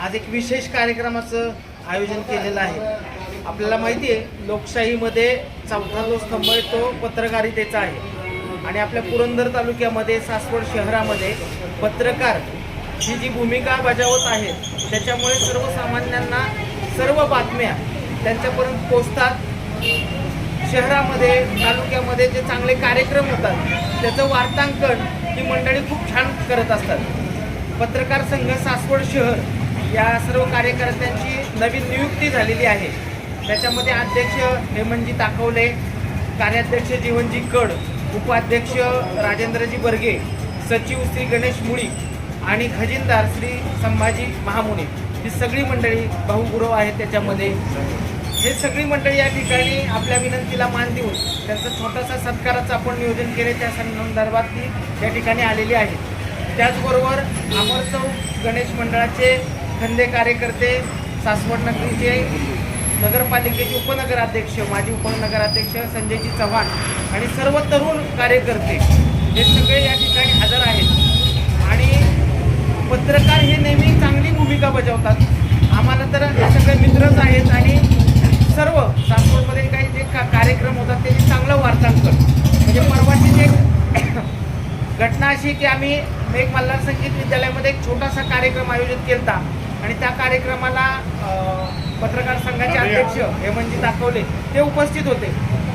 आज एक विशेष कार्यक्रमाचं आयोजन केलेलं आहे. आपल्याला माहिती आहे लोकशाहीमध्ये चौथा जो स्तंभ आहे तो पत्रकारितेचा आहे. आणि आपल्या पुरंदर तालुक्यामध्ये सासवड शहरामध्ये पत्रकार ही जी भूमिका बजावत आहेत त्याच्यामुळे सर्वसामान्यांना सर्व बातम्या त्यांच्यापर्यंत पोचतात शहरामध्ये तालुक्यामध्ये जे चांगले कार्यक्रम होतात त्याचं वार्तांकन ही मंडळी खूप छान करत असतात. पत्रकार संघ सासवड शहर या सर्व कार्यकर्त्यांची नवीन नियुक्ती झालेली आहे. त्याच्यामध्ये अध्यक्ष हेमंतजी ताकवले कार्याध्यक्ष जीवनजी कड उपाध्यक्ष राजेंद्रजी बर्गे सचिव श्री गणेश मुळी आणि खजिनदार श्री संभाजी महामुनी. ही सगळी मंडळी भाऊगुरव आहेत त्याच्यामध्ये. हे सगळी मंडळी या ठिकाणी आपल्या विनंतीला मान देऊन त्यांचा छोटासा सत्काराचं आपण नियोजन केले त्या संदर्भात ती या ठिकाणी आलेली आहे. त्याचबरोबर अमर चौक गणेश मंडळाचे खंदे कार्यकर्ते सासवड नगरीचे नगरपालिकेचे उपनगराध्यक्ष माजी उपनगराध्यक्ष संजयजी चव्हाण आणि सर्व तरुण कार्यकर्ते हे सगळे या ठिकाणी हजर आहेत. आणि पत्रकार हे नेहमी चांगली भूमिका बजावतात. आम्हाला तर हे सगळे मित्रच आहेत आणि सर्व सासवडमध्ये काही जे का कार्यक्रम होतात त्याचे चांगलं वार्तांकन म्हणजे परवाची जे अशी की आम्ही मेघ मल्हार संगीत विद्यालयामध्ये एक छोटासा कार्यक्रम आयोजित केला आणि त्या कार्यक्रमाला पत्रकार संघाचे अध्यक्ष हेमंतजी दाखवले ते उपस्थित होते.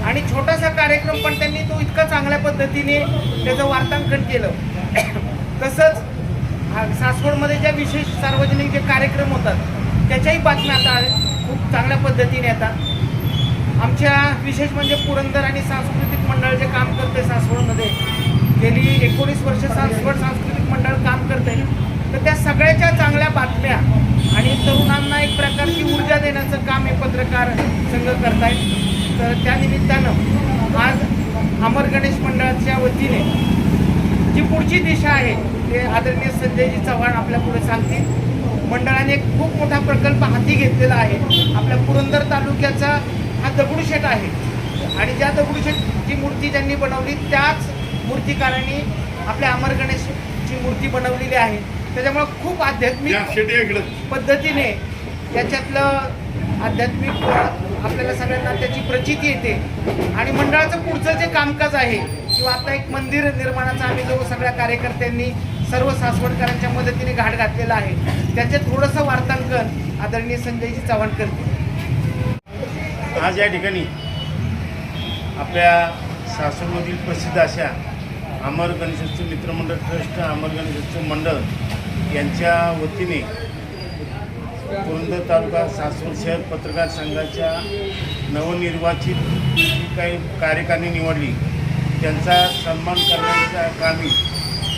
आणि छोटासा कार्यक्रम पण त्यांनी तो इतका चांगल्या पद्धतीने त्याचं वार्तांकन केलं. तसंच सासवडमध्ये ज्या विशेष सार्वजनिक जे कार्यक्रम होतात त्याच्याही बातम्या आता खूप चांगल्या पद्धतीने येतात. आमच्या विशेष म्हणजे पुरंदर आणि सांस्कृतिक मंडळ जे काम करते सासवडमध्ये गेली एकोणीस वर्ष सांस्कृत सांस्कृतिक मंडळ काम करते. तर त्या सगळ्याच्या चांगल्या बातम्या आणि तरुणांना एक प्रकारची ऊर्जा देण्याचं काम हे पत्रकार संघ करतायत. तर त्या निमित्तानं आज अमर गणेश मंडळाच्या वतीने जी पुढची दिशा आहे ते आदरणीय संजयजी चव्हाण आपल्या पुढे सांगतील. मंडळाने एक खूप मोठा प्रकल्प हाती घेतलेला आहे. आपल्या पुरंदर तालुक्याचा हा दगडूशेठ आहे. आणि ज्या दगडूशेठची मूर्ती ज्यांनी बनवली त्याच मूर्तिकारांनी आपल्या अमर गणेशची मूर्ती बनवलेली आहे. त्याच्यामुळे खूप आध्यात्मिक पद्धतीने त्याच्यातलं आध्यात्मिक आपल्याला सगळ्यांना त्याची प्रचिती येते. आणि मंडळाचं पुढचं जे कामकाज आहे किंवा आता एक मंदिर निर्माणाचा आम्ही जो सगळ्या कार्यकर्त्यांनी सर्व सासवडकरांच्या मदतीने घाट घातलेला आहे त्याचे थोडंसं वार्तांकन आदरणीय संजयजी चव्हाण करतील. आज या ठिकाणी आपल्या सासूरमधील प्रसिद्ध अशा अमर गणेशोत्सव मित्रमंडळ ट्रस्ट अमर गणेशोत्सव मंडळ यांच्या वतीने पुरंदर तालुका सासवड शहर पत्रकार संघाच्या नवनिर्वाचित काही कार्यकारिणी निवडली त्यांचा सन्मान करण्याच्या कामी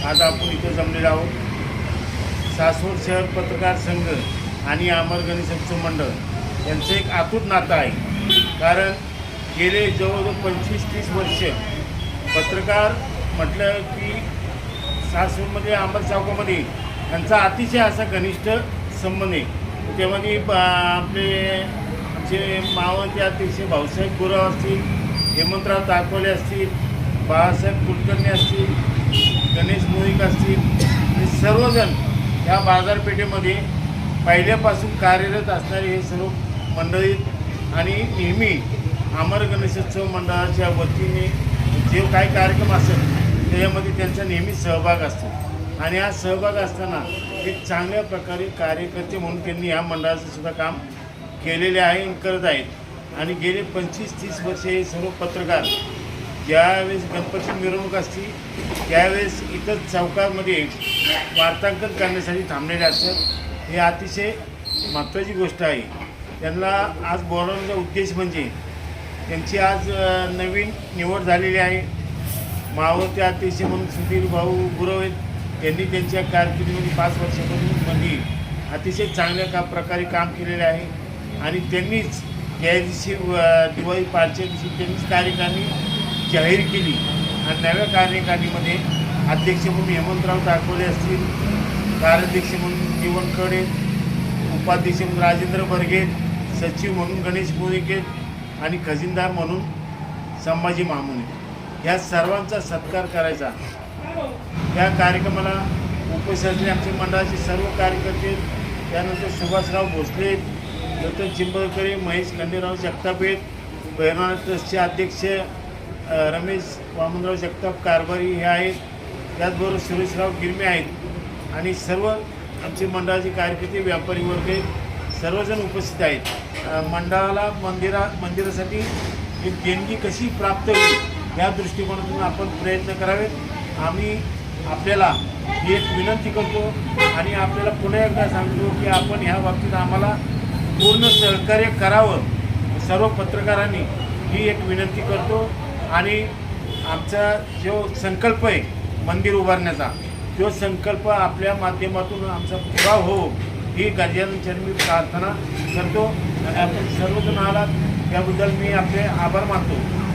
आज आपण इथं जमलेलो आहोत. सासवड शहर पत्रकार संघ आणि अमर गणेशोत्सव मंडळ यांचं एक आतूट नातं आहे. कारण गेले जवळजवळ पंचवीस तीस वर्ष पत्रकार म्हटलं की सासूरमध्ये अंबर चौकामध्ये त्यांचा अतिशय असा घनिष्ठ संबंध आहे. त्यामध्ये ब- आपले आमचे मावांचे अतिशय भाऊसाहेब गुराव असतील हेमंतराव ताकवले असतील बाळासाहेब कुलकर्णी असतील गणेश मोहिक असतील हे सर्वजण या बाजारपेठेमध्ये पहिल्यापासून कार्यरत असणारे हे सर्व मंडळी आणि नेहमी अमर गणेशोत्सव मंडळाच्या वतीने जे काही कार्यक्रम असेल त्याच्यामध्ये त्यांचा नेहमी सहभाग असतो. आणि हा सहभाग असताना एक चांगल्या प्रकारे कार्यकर्ते म्हणून त्यांनी ह्या मंडळाचं सुद्धा काम केलेले आहे आणि करत आहेत. आणि गेले पंचवीस तीस वर्षे हे सर्व पत्रकार ज्यावेळेस गणपती मिरवणूक असती त्यावेळेस इतर चौकामध्ये वार्तांकन करण्यासाठी थांबलेले असतात. हे अतिशय महत्त्वाची गोष्ट आहे. त्यांना आज बोलावण्याचा उद्देश म्हणजे त्यांची आज नवीन निवड झालेली आहे. मावळते अतिशय म्हणून सुधीर भाऊ गुरव आहेत त्यांनी त्यांच्या कारकिर्दीमध्ये पाच वर्षापासून मध्ये अतिशय चांगल्या का प्रकारे काम केलेले आहे. आणि त्यांनीच त्या दिवशी दिवाळी पाचच्या दिवशी त्यांनीच कार्यकारणी जाहीर केली. आणि नव्या कार्यकारिणीमध्ये अध्यक्ष म्हणून हेमंतराव दाखवले असतील कार्याध्यक्ष म्हणून जीवनकडे उपाध्यक्ष म्हणून राजेंद्र बर्गे सचिव म्हणून गणेश मोहिके आणि खजिनदार म्हणून संभाजी मामुने. या सर्वांचा सत्कार करायचा. या कार्यक्रमाला उपस्थित असलेले आमचे मंडळाचे सर्व कार्यकर्ते त्यानंतर सुभाषराव भोसले रतन चिंबळकरे महेश खंडेराव जगताप आहेत ट्रस्टचे अध्यक्ष रमेश वामनराव जगताप कारभारी हे आहेत. त्याचबरोबर सुरेशराव गिरमे आहेत. आणि सर्व आमचे मंडळाचे कार्यकर्ते व्यापारी वर्ग आहेत. सर्वजण उपस्थित आहेत. मंडळाला मंदिरा मंदिरासाठी एक देणगी कशी प्राप्त होईल? या दृष्टिकोनातून आपण प्रयत्न करावेत. आम्ही आपल्याला ही एक विनंती करतो आणि आपल्याला पुन्हा एकदा सांगतो की आपण ह्या बाबतीत आम्हाला पूर्ण सहकार्य करावं. सर्व पत्रकारांनी ही एक विनंती करतो आणि आमचा जो संकल्प आहे मंदिर उभारण्याचा तो संकल्प आपल्या माध्यमातून आमचा पुरा हो ही गर्जनांच्या मी प्रार्थना करतो. आणि आपण सर्वजण आलात त्याबद्दल मी आपले आभार मानतो.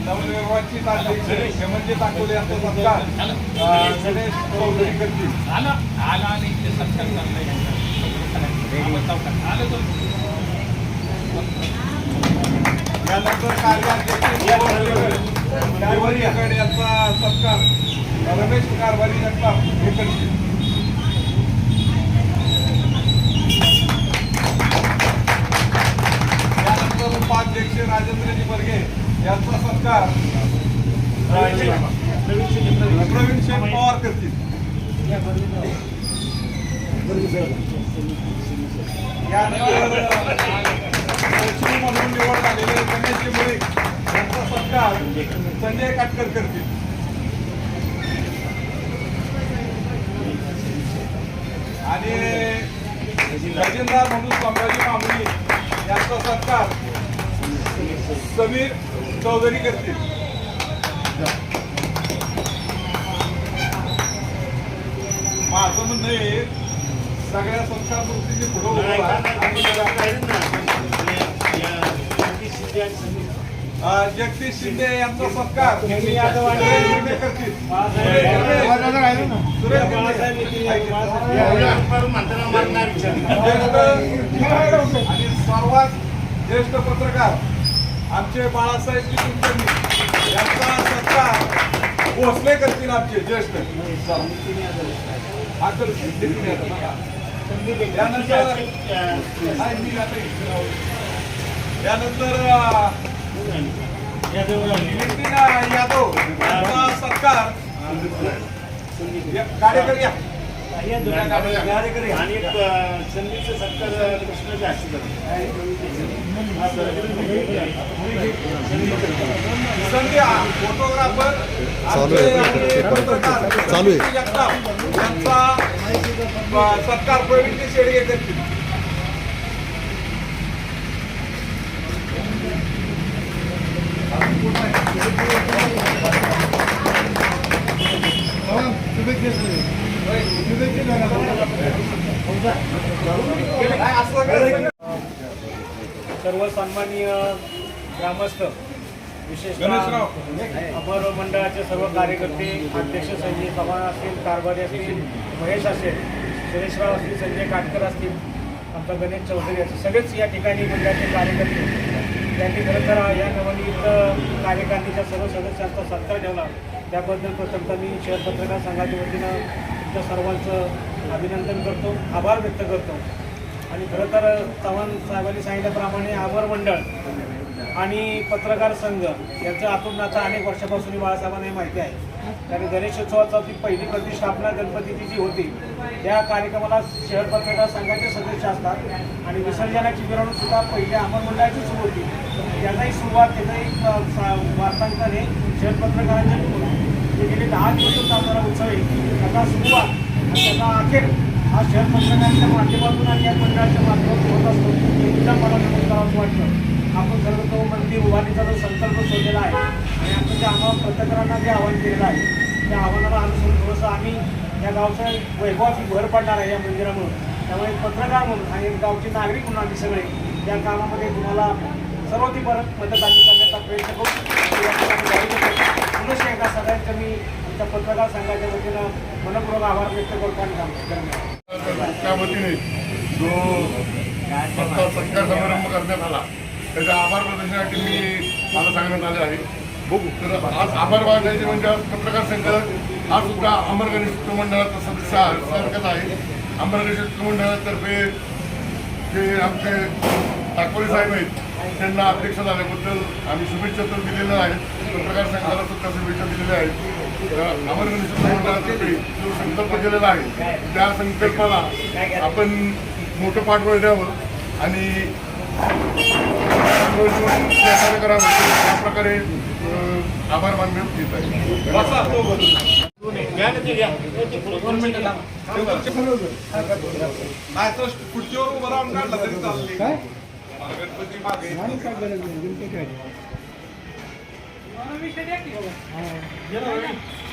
नवनिर्वाचित अध्यक्ष हेमंत यांचा सत्कार गणेश चौधरी करतील यानंतर कार्याध्यक्ष यांचा सत्कार रमेश कारभारी जगताप हे करतील उपाध्यक्ष राजेंद्रजी बर्गे यांचा सत्कार प्रवीण शेठ पवार करतील. यानंतर म्हणून निवड झालेले गणेशजी मुळे यांचा सत्कार संजय काटकर करतील. आणि राजेंद्र म्हणून संभाजी मामुली यांचा सत्कार समीर चौधरी करतील माझं म्हणणं आहे सगळ्या संस्कार. आणि अं, जगदीश शिंदे यांचा सत्कार. आणि सर्वात ज्येष्ठ पत्रकार आमचे बाळासाहेब कुलकर्णी यांचा सत्कार भोसले करतील आमचे ज्येष्ठ. हा तर त्यानंतर आता यादव यांचा सत्कार. कार्यकर्या आणि संधीचा करतो. संध्या फोटोग्राफर चालू आहे, यांचा सत्कार प्रवीण शेडगे करतील? सर्व सन्माननीय ग्रामस्थ विशेषतः. अमर मंडळाचे सर्व कार्यकर्ते अध्यक्ष संजय चव्हाण असतील कारभारी असतील महेश असेल सुरेशराव असतील संजय काटकर असतील आमचा गणेश चौधरी असतील सगळेच या ठिकाणी मंडळाचे कार्यकर्ते त्यांनी खरं तर या नवनियुक्त कार्यकारिणीच्या सर्व सदस्यांचा सत्कार ठेवला त्याबद्दल प्रथमतः मी शहर पत्रकार संघाच्या वतीनं तुमच्या सर्वांचं अभिनंदन करतो आभार व्यक्त करतो. आणि खरं तर चव्हाण साहेबांनी सांगितल्याप्रमाणे आभार मंडळ आणि पत्रकार संघ यांचं आतून अनेक वर्षापासून बाळासाहेबांना हे माहिती आहे. कारण गणेशोत्सवाचा ती पहिली प्रतिष्ठापना गणपतीची जी होती त्या कार्यक्रमाला शहर पत्रकार संघाचे सदस्य असतात. आणि विसर्जनाची मिरवणूक सुद्धा पहिल्या अमर मंडळाची सुरू होती. त्याचाही सुरुवात त्याचाही सा- वार्तांकन हे शहर पत्रकारांच्या गेले दहा दिवस चालणारा उत्सव आहे त्याचा सुरुवात आणि त्याचा अखेर हा शहर पत्रकारांच्या माध्यमातून आणि या मंडळाच्या माध्यमातून होत असतो. एकदा मला नमूद करावंसं वाटतं. आपण सर्व तो मंदिर उभारणीचा जो संकल्प सोडलेला आहे आणि आपण त्या आम्हाला पत्रकारांना जे आव्हान केलेलं आहे त्या आव्हानाला अनुसरून थोडंसं आम्ही या गावच्या वैभवाची भर पडणार आहे या मंदिरामुळं. त्यामुळे पत्रकार म्हणून आणि एक गावचे नागरिक म्हणून आम्ही सगळे या कामामध्ये तुम्हाला सर्वतीपर्यंत मदत आम्ही करण्याचा प्रयत्न करू. त्यांना पुन्हा सगळ्यांचं मी आमच्या पत्रकार संघाच्या वतीनं मनपूर्वक आभार व्यक्त करतो आणि त्या वतीने जो सत्कार समारंभ करण्यात आला त्याच्या आभार प्रदर्शनासाठी मी मला सांगण्यात आले आहे. बघू तर आज आभार मानायचे म्हणजे पत्रकार संघ हा सुद्धा अमरगणेश मंडळाचा सदस्य आहे सारखाच आहे. अमर मंडळातर्फे जे आमचे टाकोरे साहेब आहेत त्यांना अध्यक्ष झाल्याबद्दल आम्ही शुभेच्छा तर दिलेल्या आहेत. पत्रकार संघाला सुद्धा शुभेच्छा दिलेल्या आहेत. अमर मंडळातर्फे जो संकल्प केलेला आहे त्या संकल्पाला आपण मोठं पाठबळ द्यावं आणि सहकार्य करावं या प्रकारे आभार मानण्यात येत आहे बसा सोबत. नाही तर खुर्चीवर उभं राहून काढला तरी चालते गणपती मागे